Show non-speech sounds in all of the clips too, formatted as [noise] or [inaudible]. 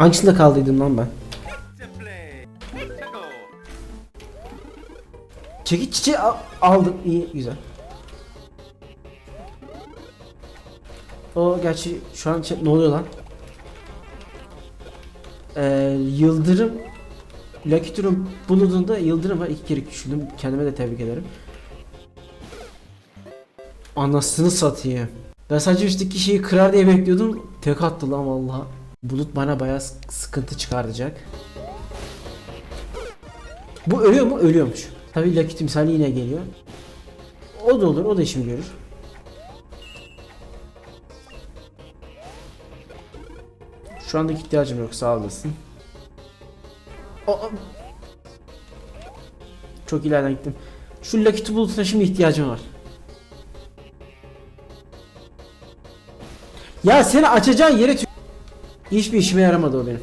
Hangisinde kaldıydım lan ben? Çekiç çiçeği al- aldım. İyi güzel. O gerçi şu an ne oluyor lan? Ee, Yıldırım Lucky Tur'un bulunduğunda Yıldırım var iki kere küçüldüm. Kendime de tebrik ederim. Anasını satayım. Ben sadece üstteki şeyi kırar diye bekliyordum. Tek attı lan vallahi. Bulut bana bayağı sıkıntı çıkartacak. Bu ölüyor mu? Ölüyormuş. Tabii Lucky timsali yine geliyor. O da olur, o da işimi görür. Şu andaki ihtiyacım yok, sağ olasın. Çok ileriden gittim. Şu Lucky Bulut'a şimdi ihtiyacım var. Ya seni açacağın yere Hiçbir işime yaramadı o benim.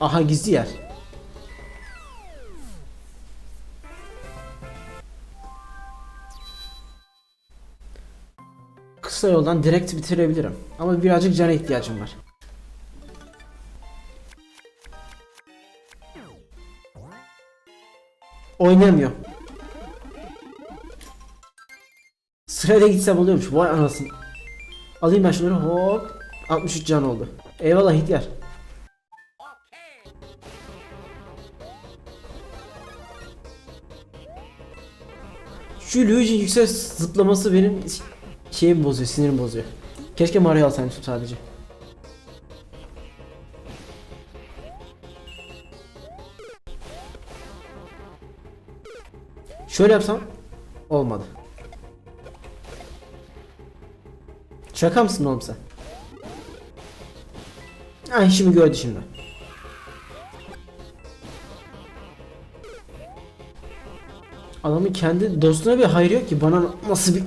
Aha gizli yer. Kısa yoldan direkt bitirebilirim. Ama birazcık cana ihtiyacım var. Oynamıyor. Sırayla gitsem oluyormuş. Vay anasını. Alayım ben şunları hop. 63 can oldu. Eyvallah ihtiyar. Şu Luigi'nin yüksek zıplaması benim şeyimi bozuyor, sinirimi bozuyor. Keşke Mario alsaymışım sadece. Şöyle yapsam olmadı. Şaka mısın oğlum sen? Ha işimi gördü şimdi. Adamın kendi dostuna bir hayır yok ki bana nasıl bir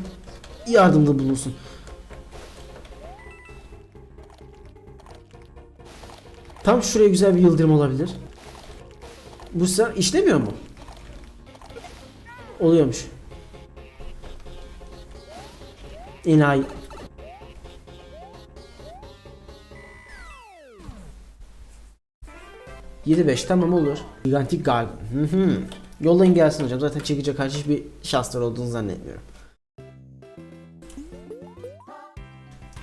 yardımda bulunsun. Tam şuraya güzel bir yıldırım olabilir. Bu sefer işlemiyor mu? Oluyormuş. İnay. 7-5 tamam olur. Gigantic Gargan. Yollayın gelsin hocam. Zaten çekice karşı hiçbir şanslar olduğunu zannetmiyorum.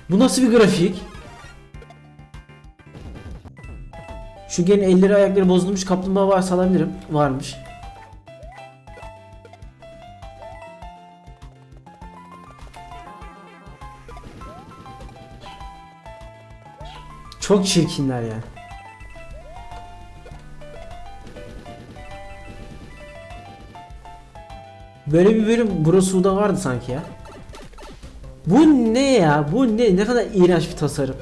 Bu nasıl bir grafik? Şu gene elleri ayakları bozulmuş kaplumbağa varsa alabilirim. Varmış. Çok çirkinler ya. Yani. Böyle bir bölüm Brosu'da vardı sanki ya. Bu ne ya? Bu ne? Ne kadar iğrenç bir tasarım.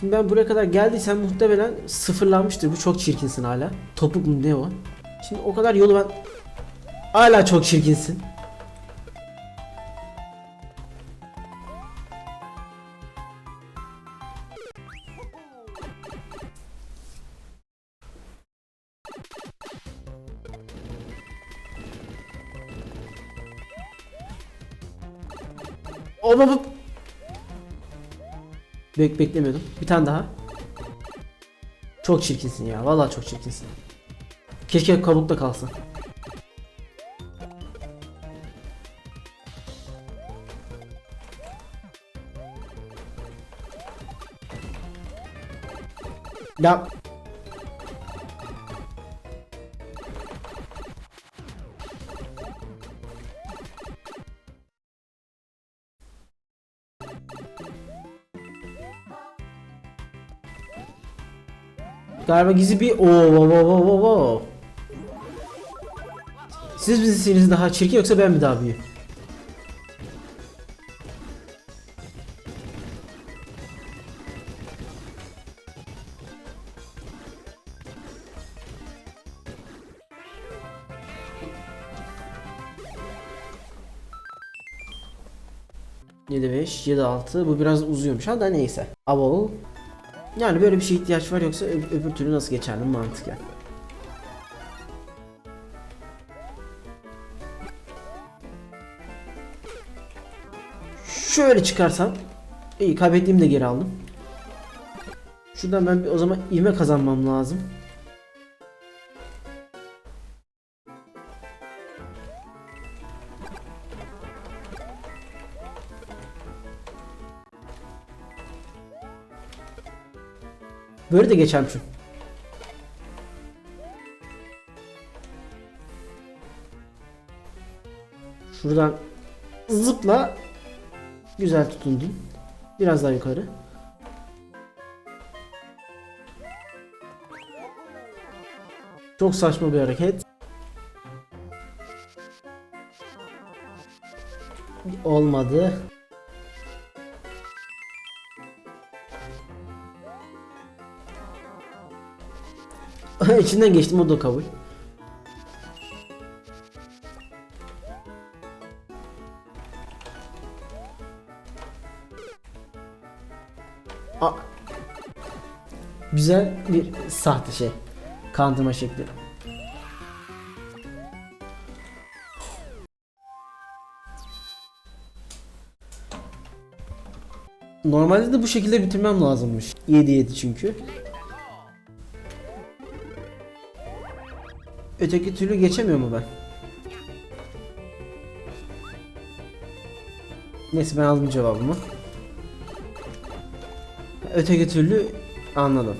Şimdi ben buraya kadar geldiysem muhtemelen sıfırlanmıştır. Bu çok çirkinsin hala. Topuk mu ne o? Şimdi o kadar yolu ben hala çok çirkinsin. Hop hop. Bek beklemiyordum. Bir tane daha. Çok çirkinsin ya. Vallahi çok çirkinsin. Keşke kabukta kalsın. Ya Galiba gizli bir oo oo oo oo oo oo. Siz misiniz daha çirkin yoksa ben mi daha büyüğüm? 7-5, 7-6 bu biraz uzuyormuş ha da neyse. Abo. Yani böyle bir şeye ihtiyaç var yoksa öb- öbür türlü nasıl geçerdim mantıken. Şöyle çıkarsam iyi kaybettiğimi de geri aldım. Şuradan ben bir o zaman ivme kazanmam lazım. Böyle de geçermişim. Şuradan zıpla güzel tutundun. Biraz daha yukarı. Çok saçma bir hareket. Olmadı. [laughs] İçinden geçtim o da kabul. A Güzel bir sahte şey. Kandırma şekli. Normalde de bu şekilde bitirmem lazımmış. 7-7 çünkü. Öteki türlü geçemiyor mu ben? Neyse ben aldım cevabımı. Öteki türlü anladım.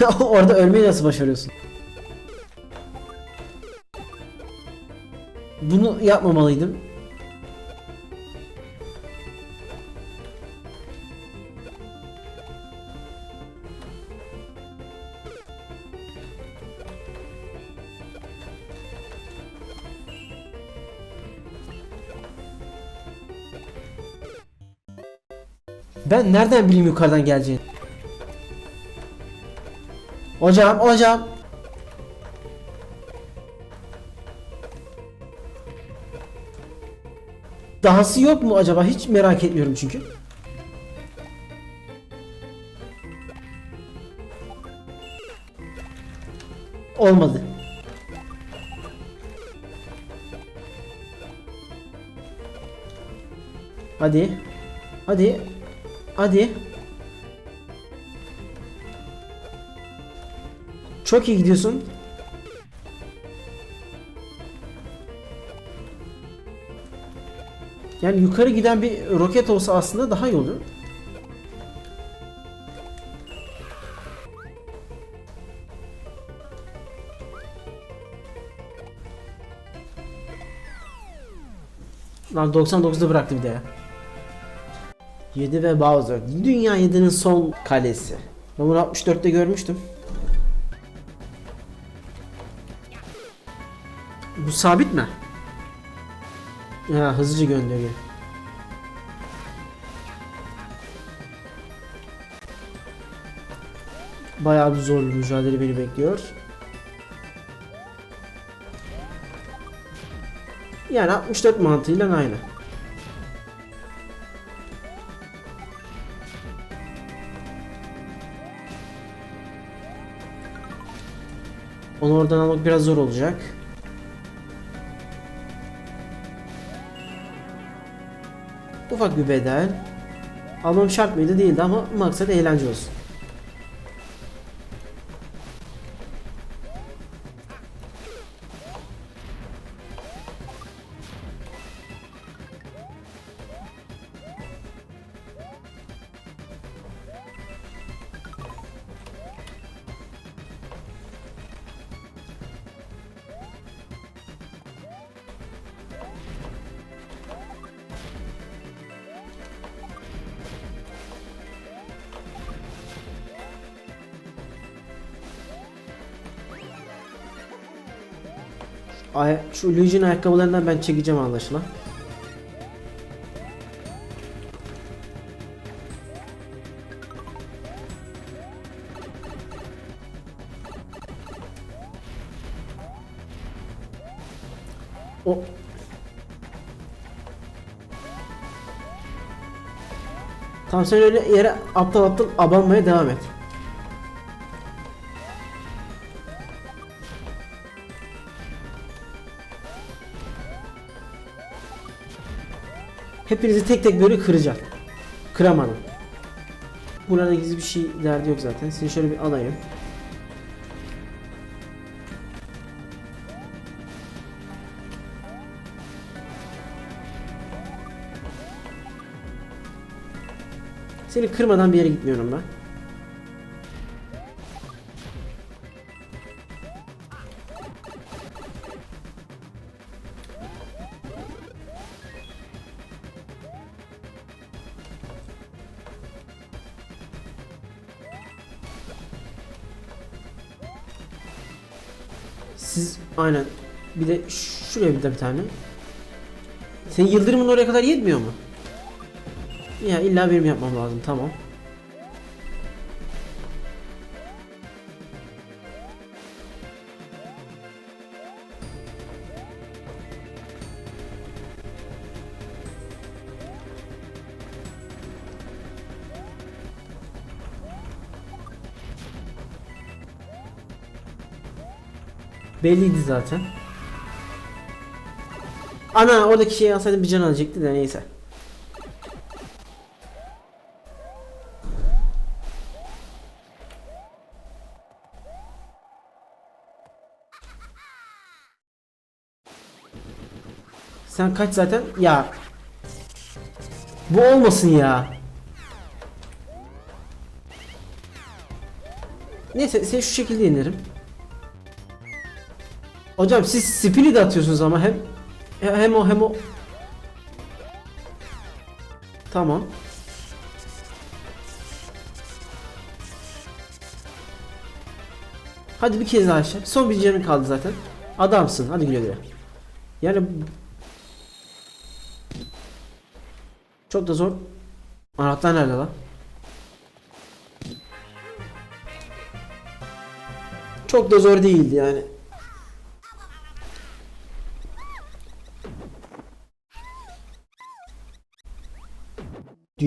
[laughs] Orada ölmeyi nasıl başarıyorsun? Bunu yapmamalıydım. Ben nereden bileyim yukarıdan geleceğini? Hocam, hocam. Dahası yok mu acaba? Hiç merak etmiyorum çünkü. Olmadı. Hadi. Hadi. Hadi. Çok iyi gidiyorsun. Yani yukarı giden bir roket olsa aslında daha iyi olur. Lan 99'da bıraktı bir de ya. 7 ve Bowser. Dünya 7'nin son kalesi. Ben bunu 64'te görmüştüm. Bu sabit mi? Ya hızlıca gönderiyor. Bayağı bir zor bir mücadele beni bekliyor. Yani 64 mantığıyla aynı. Onu oradan almak biraz zor olacak. Ufak bir bedel. Almam şart mıydı değildi ama maksat eğlence olsun. şu Legion ayakkabılarından ben çekeceğim anlaşılan. O Tam sen öyle yere aptal aptal abanmaya devam et. Hepinizi tek tek böyle kıracağım. Kıramadım. Burada gizli bir şey derdi yok zaten. Seni şöyle bir alayım. Seni kırmadan bir yere gitmiyorum ben. Siz aynen bir de şuraya bir de bir tane. Senin yıldırımın oraya kadar yetmiyor mu? Ya illa benim yapmam lazım tamam. Belliydi zaten. Ana oradaki şeyi alsaydım bir can alacaktı da neyse. Sen kaç zaten? Ya. Bu olmasın ya. Neyse seni şu şekilde inerim. Hocam siz spini de atıyorsunuz ama hem hem o hem o. Tamam. Hadi bir kez daha aşağı. Son bir canın kaldı zaten. Adamsın. Hadi güle güle. Yani çok da zor. Anahtar nerede lan? Çok da zor değildi yani.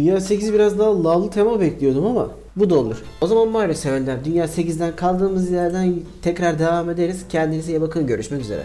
Dünya 8 biraz daha lavlı tema bekliyordum ama bu da olur. O zaman Mario sevenler Dünya 8'den kaldığımız yerden tekrar devam ederiz. Kendinize iyi bakın. Görüşmek üzere.